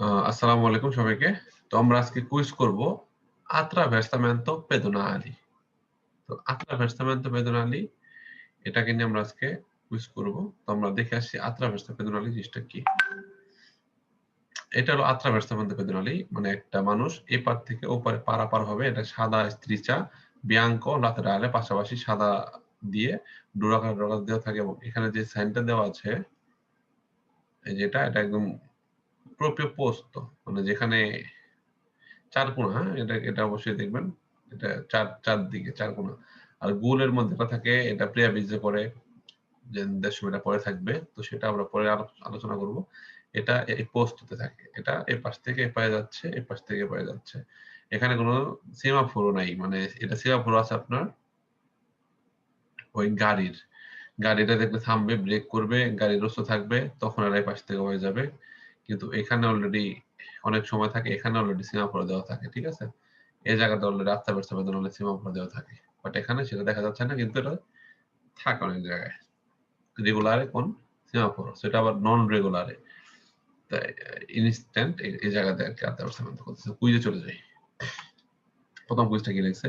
আসসালামু আলাইকুম সবাইকে। তো আমরা আজকে কুইজ করব attraversamento pedonali তো attraversamento pedonali এটাকে নিয়ে আমরা আজকে কুইজ করব। তো আমরা দেখে আসি attraversamento pedonali জিনিসটা কি। এটা হলো attraversamento pedonali মানে একটা মানুষ এপার থেকে ওপারে পারাপার হবে, এটা সাদা স্ত্রীচা বিয়াঙ্কো লাতেরালে পাশাপাশি সাদা দিয়ে ডোরাকার দেওয়া থাকে এবং এখানে যে সাইনটা দেওয়া আছে, এই যেটা এটা একদম প্রোপিও পোস্ত মানে যেখানে চার কোণা হ্যাঁ এটা এটা অবশ্যই দেখবেন, এটা চার চার দিকে, চার কোণা আর গোলের মধ্যে এটা থাকে, এটা প্রিয়া বীজে পরে যে দেড়শো মিটার পরে থাকবে, তো সেটা আমরা পরে আলোচনা করব। এটা এই পোস্টতে থাকে, এটা এই পাশ থেকে এ পায়ে যাচ্ছে এই পাশ থেকে পায়ে যাচ্ছে। এখানে কোনো সীমাফোরও নাই মানে এটা সীমাফোর আছে আপনার ওই গাড়ির। গাড়িটা দেখবে থামবে ব্রেক করবে গাড়ির রস্ত থাকবে, তখন আর এই পাশ থেকে হয়ে যাবে। কিন্তু এখানে অলরেডি অনেক সময় থাকে, এখানে অলরেডি সীমাফোর দেওয়া থাকে, ঠিক আছে? এই জায়গাটা অলরেডি আস্তে আস্তে বেতন অলরেডি সীমাফোর দেওয়া থাকে। বাট এখানে সেটা দেখা যাচ্ছে না, কিন্তু এটা থাকে অনেক জায়গায়। রেগুলারে কোন সীমাফোর সেটা আবার নন রেগুলারে ইনস্ট্যান্ট এই জায়গাতে আর কি করতেছে কুইজে চলে যাই। প্রথম কুইজটা কি লিখছে?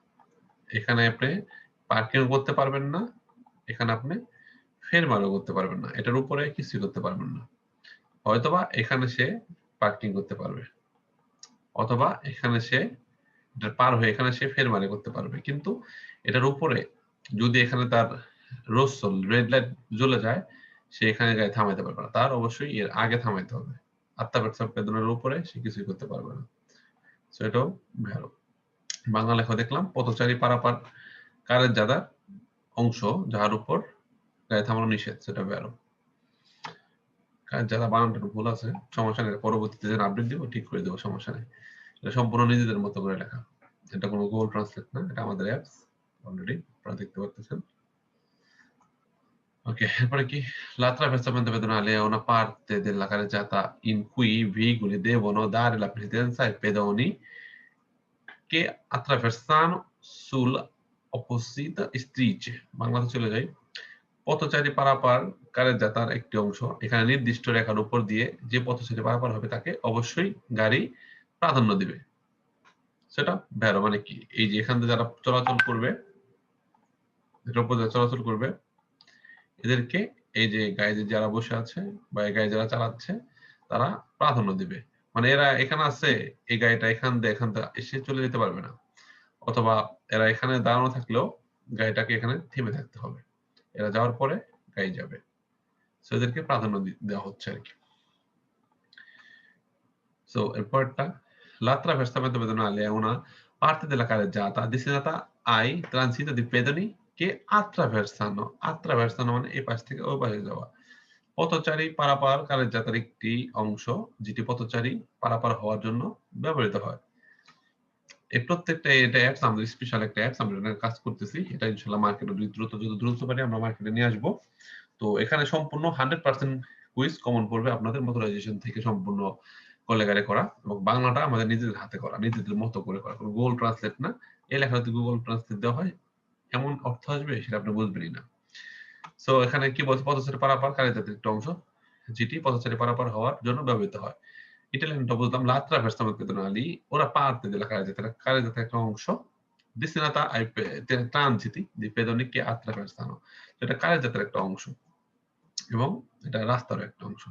এখানে আপনি পার্কিং করতে পারবেন না, এখানে আপনি ফেরমারও করতে পারবেন না। এটার উপরে কিছুই করতে পারবেন না। হয়তোবা এখানে সে পার্কিং করতে পারবে। অথবা এখানে সে এটা পার হয়ে এখানে সে ফেরমারে করতে পারবে। কিন্তু এটার উপরে যদি এখানে তার রোসল রেড লাইট জ্বলে যায়, সে এখানে গাড়ি থামাইতে পারবে না। তার অবশ্যই এর আগে থামাইতে হবে। আত্মাবেদন বেদনের উপরে সে কিছুই করতে পারবে না। সো এটাও ভালো বাংলা লেখা দেখলাম পথচারী পারাপার কারের জাদার অংশ যার উপর গাড়ি থামানো নিষেধ সেটা বেরো জাদা বানানটা ভুল আছে সমস্যা নেই পরবর্তীতে যেন আপডেট দিব ঠিক করে দেবো সমস্যা নেই এটা সম্পূর্ণ নিজেদের মতো করে লেখা। এটা কোনো গুগল ট্রান্সলেট না এটা আমাদের অ্যাপস অলরেডি আপনারা দেখতে পাচ্ছেন Ok, eppure qui l'attraversamento pedonale è una parte della carreggiata in cui i veicoli che attraversano sull'opposita strisce বাংলাতে চলে যাই। পথচারী পারাপার কারের একটি অংশ। এখানে নির্দিষ্ট রেখার উপর দিয়ে যে পথচারী পারাপার হবে তাকে অবশ্যই গাড়ি প্রাধান্য দিবে। সেটা ভেরো মানে কি? এই যে এখান থেকে যারা চলাচল করবে চলাচল করবে, এদেরকে এই যে গাড়িতে যারা বসে আছে বা এই গাড়ি যারা চালাচ্ছে, তারা প্রাধান্য দিবে। মানে এরা এখানে আছে, এই গাড়িটা এখান দিয়ে এখান এসে চলে যেতে পারবে না। অথবা এরা এখানে দাঁড়ানো থাকলেও গাড়িটাকে এখানে থেমে থাকতে হবে। এরা যাওয়ার পরে গাড়ি যাবে। সো এদেরকে প্রাধান্য দেওয়া হচ্ছে আর কি। সো এরপরটা l'attraversamento pedonale è মানে এই পাশ থেকে ওই পাশে যাওয়া। পথচারী পারাপার কারের একটি অংশ যেটি পথচারী পারাপার হওয়ার জন্য ব্যবহৃত হয়। এই প্রত্যেকটা এটা অ্যাপস আমাদের স্পেশাল একটা অ্যাপস আমরা এটা কাজ করতেছি। এটা ইনশাল্লাহ মার্কেটে দ্রুত যত দ্রুত পারি আমরা মার্কেটে নিয়ে আসব। তো এখানে সম্পূর্ণ হান্ড্রেড পার্সেন্ট কুইজ কমন পড়বে আপনাদের মটোরাইজেশন থেকে সম্পূর্ণ কলেগারে করা এবং বাংলাটা আমাদের নিজেদের হাতে করা, নিজেদের মতো করে করা। কোনো গুগল ট্রান্সলেট না, এই লেখা যদি গুগল ট্রান্সলেট দেওয়া হয়। এমন অর্থ আসবে সেটা আপনি বুঝবেনই না। সো এখানে কি বলছে? পথচারী পারাপার কারের জাতির একটা অংশ যেটি পথচারী পারাপার হওয়ার জন্য ব্যবহৃত হয়। ইটালিয়ানটা বুঝলাম লাত্রা ora parte della carreggiata la carreggiata è un অংশ pe- te- transiti di pedoni che attraversano এটা কারের একটা অংশ এবং এটা রাস্তারও একটা অংশ।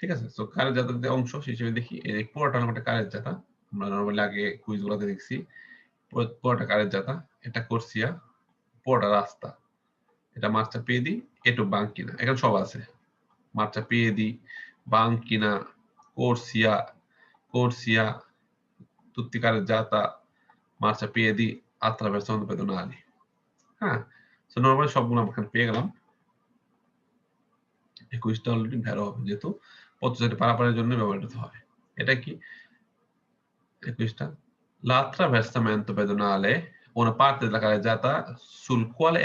ঠিক আছে? তো কারের যাতায়াতের অংশ হিসেবে দেখি, এই পুরোটা একটা কারের যাতা। আমরা নর্মালি আগে কুইজ গুলাতে দেখছি পুরো- পুরোটা কারের যাতা। এটা করসিয়া, পুরোটা রাস্তা। এটা মার্চা পেয়ে দিই এটু বাঙ্ক কিনা। এখন সব আছে। মার্চা পেয়ে দিই বাঙ্ক কিনা কোর্সিয়া কোর্সিয়া তুত্তিকারের জাতা মার্চা পেয়ে দিই আত্রা ব্যস্ত হতে পেত না আনি হ্যাঁ নর্মাল সবগুলো আমি পেয়ে গেলাম। একুশটা অলরেডি ভ্যালো হবে যেহেতু পঁচিশটি পারাপারের জন্য ব্যবহৃত হয়। এটা কি? একুশটা। লাত্রা ভ্যাস্তা মেন্ত বেদনা আলে ওনা পার্তে লাগালে যাতা শুল্ক আলে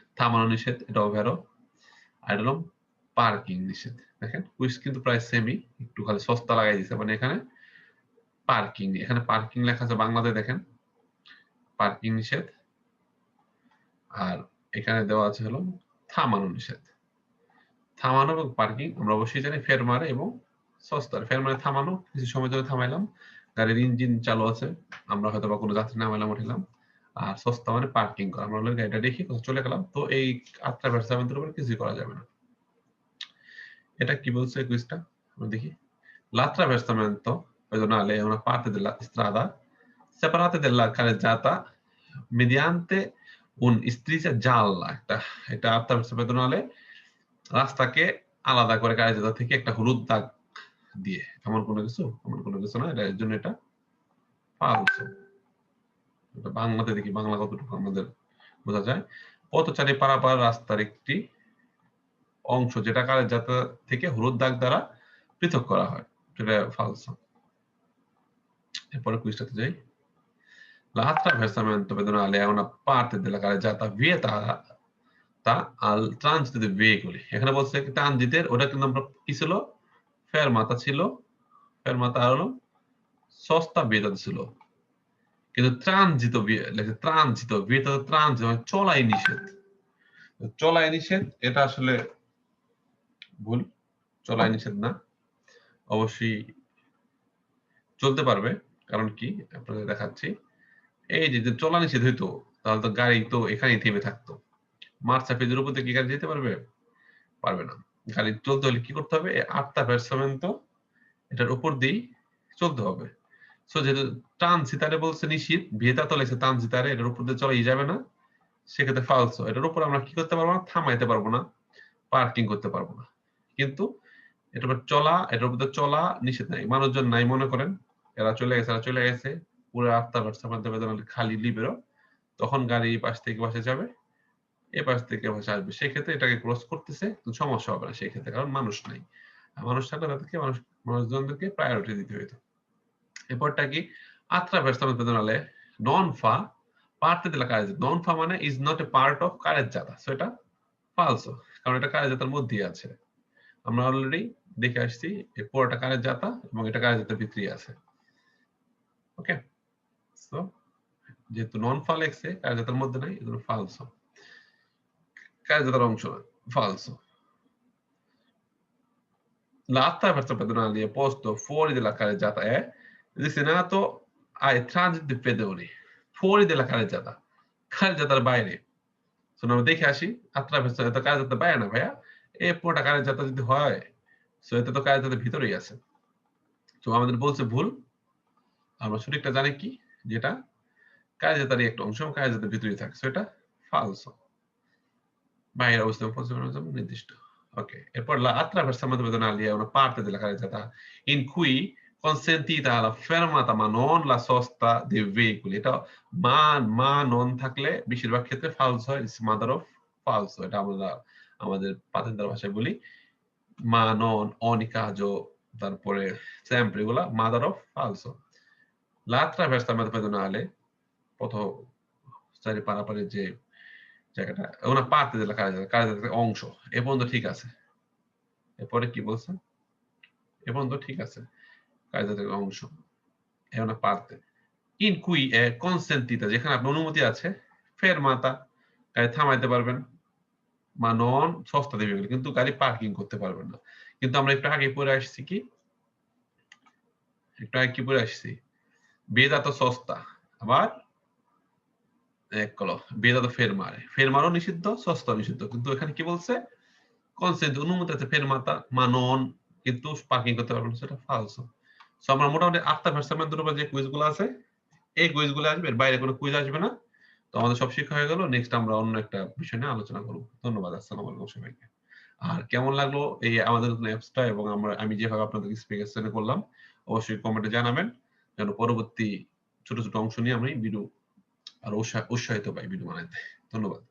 থামানো নিষেধ এটাও ফেরো আর হলো পার্কিং নিষেধ। দেখেন কুইজ কিন্তু প্রায় সেমি একটু খালি সস্তা লাগাই দিছে মানে এখানে পার্কিং এখানে পার্কিং লেখা আছে বাংলাতে, দেখেন। পার্কিং নিষেধ। আর এখানে দেওয়া আছে হলো থামানো নিষেধ। থামানো এবং পার্কিং আমরা অবশ্যই জানি ফের মারে এবং সস্তার ফের মারে থামানো, কিছু সময় ধরে থামাইলাম। গাড়ির ইঞ্জিন চালু আছে। আমরা হয়তো বা কোনো যাত্রী নামাইলাম উঠিলাম আর সস্তা মানে পার্কিং করা। আমরা গাড়িটা রেখে চলে গেলাম। তো এই আটটা ভেরসামেন্টের উপরে কিছুই করা যাবে না। এটা কি বলছে কুইজটা আমরা দেখি। l'altra versamento pedonale è una parte della strada separata dalla carreggiata mediante un striscia gialla একটা, এটা আটটা পেদনালে রাস্তাকে আলাদা করে কারেজাতা থেকে একটা হলুদ দাগ দিয়ে। এমন কোনো কিছু? এমন কোনো কিছু না, এটা এর জন্য এটা এটা বাংলাতে দেখি বাংলা কতটুকু আমাদের বোঝা যায়। পথচারী পারাপার রাস্তার একটি অংশ যেটা কারের যাত্রা থেকে হলুদ দাগ দ্বারা পৃথক করা হয়। সেটা ফালস এরপরে কুইজটাতে যাই। এখানে বলছে ট্রানজিটের ওটা কিন্তু আমরা কি ছিল? ফেরমাতা ছিল ফেরমাতা হলো সস্তা বিয়েতা ছিল। কিন্তু ট্রানজিত লেখে ট্রানজিত বিয়েতা ট্রানজিত মানে চলাই নিষেধ। চলাই নিষেধ, এটা আসলে ভুল। চলাই নিষেধ না। অবশ্যই চলতে পারবে। কারণ কি? আপনাদের দেখাচ্ছি। এই যে চলা নিষেধ হইতো, তাহলে তো গাড়ি তো এখানেই থেমে থাকতো। মার্চ সাফেজের উপর থেকে গাড়ি যেতে পারবে? পারবে না। গাড়ি চলতে হলে কি করতে হবে? আটটা তো এটার উপর দিয়েই চলতে হবে। সো যেহেতু টান সিতারে বলছে নিশ্চিত ভিয়েতা তো লেগেছে টান সিতারে, এটার উপর দিয়ে চলাই যাবে না। সেক্ষেত্রে ফালসো এটার উপর আমরা কি করতে পারব না? থামাইতে পারব না পার্কিং করতে পারব না। কিন্তু এটার উপর চলা, এটার উপর চলা নিষেধ নাই। মানুষজন নাই মনে করেন, এরা চলে গেছে, এরা চলে গেছে, পুরো আফতা ভার্সামান্তে খালি লিবেরো তখন গাড়ি পাশ থেকে পাশে যাবে এ পাশ থেকে পাশে আসবে। সেই ক্ষেত্রে এটাকে ক্রস করতেছে সমস্যা হবে না সেই ক্ষেত্রে কারণ মানুষ নাই। মানুষ থাকলে তাদেরকে, মানুষ, মানুষজনদেরকে প্রায়োরিটি দিতে হইতো। এরপরটা কি? আত্রা ভার্সামান্তে পেদনালে নন ফা পার্টে দিলা কারেজ নন ফা মানে is not a part of courage জাতা। So এটা ফালসো কারণ এটা কারেজ জাতার মধ্যেই আছে। আমরা অলরেডি দেখে আসছি এই পুরোটা কারেজ জাতা এবং এটা কারেজ জাতার ভিতরেই আছে। ওকে সো যেহেতু নন ফাল এক্সে কার্যতার মধ্যে নাই, এজন্য ফালসো কার্যতার অংশ না ফালসো L'altra verso pedonale posto fuori della carreggiata è destinato ai transit di pedoni, fuori della carreggiata কারেজাতার বাইরে সো আমরা দেখে আসি আত্রা ভেসো এটা কারেজাতার বাইরে না ভাইয়া এই পুরোটা কারেজাতা যদি হয় সো এটা তো কারেজাতার ভিতরেই আছে তো আমাদের বলছে ভুল আমরা সঠিকটা জানি কি যেটা কার্যতারই একটা অংশ কার্যতার ভিতরে থাকে সেটা ফালস বাইরের অবস্থান নির্দিষ্ট ok e poi l'altra versamento pedonale è una parte della carreggiata in cui consentita la fermata ma non la sosta dei এটা মা মা নন থাকলে বেশিরভাগ ক্ষেত্রে ফালস হয় ইটস মাদার অফ ফালস এটা আমরা আমাদের পাতেন্দার ভাষায় বলি মা নন অনিকাজো তারপরে sempre এগুলা মাদার অফ ফালসো l'altra versamento pedonale পথ চারি পারাপারের যে জায়গাটা ওনা পার্তে দিলা কাজে কাজের অংশ এ পর্যন্ত ঠিক আছে এরপরে কি বলছে এ পর্যন্ত ঠিক আছে কাজের অংশ। এ ওনা পার্তে ইন কুই এ কনসেন্টিতা যেখানে আপনার অনুমতি আছে, ফের মাতা, গাড়ি থামাইতে পারবেন। বা নন, সস্তা দেবে কিন্তু গাড়ি পার্কিং করতে পারবেন না। কিন্তু আমরা একটু আগে পরে আসছি কি? একটু আগে কি পরে আসছি? বেদা তো সস্তা, আবার এক কল বিয়েদাতো ফেরমারে ফেরমারও নিষিদ্ধ সস্তা নিষিদ্ধ। কিন্তু এখানে কি বলছে? কনসেন্ট অনুমতি আছে ফেরমাতা মানন কিন্তু পার্কিং করতে পারবেন সেটা ফালস সো আমরা মোটামুটি আটটা ভার্সামেন্টের উপর যে কুইজগুলো আছে, এই কুইজগুলো আসবে, এর বাইরে কোনো কুইজ আসবে না। তো আমাদের সব শিক্ষা হয়ে গেল। নেক্সট আমরা অন্য একটা বিষয় নিয়ে আলোচনা করব। ধন্যবাদ, আসসালামু আলাইকুম সবাইকে। আর কেমন লাগল এই আমাদের অ্যাপসটা এবং আমরা আমি যেভাবে আপনাদের এক্সপ্লেনেশন করলাম, অবশ্যই কমেন্টে জানাবেন। যেন পরবর্তী ছোট ছোট অংশ নিয়ে আমি ভিডিও আর উৎসাহিত পাই ভিডিও বানাইতে। ধন্যবাদ।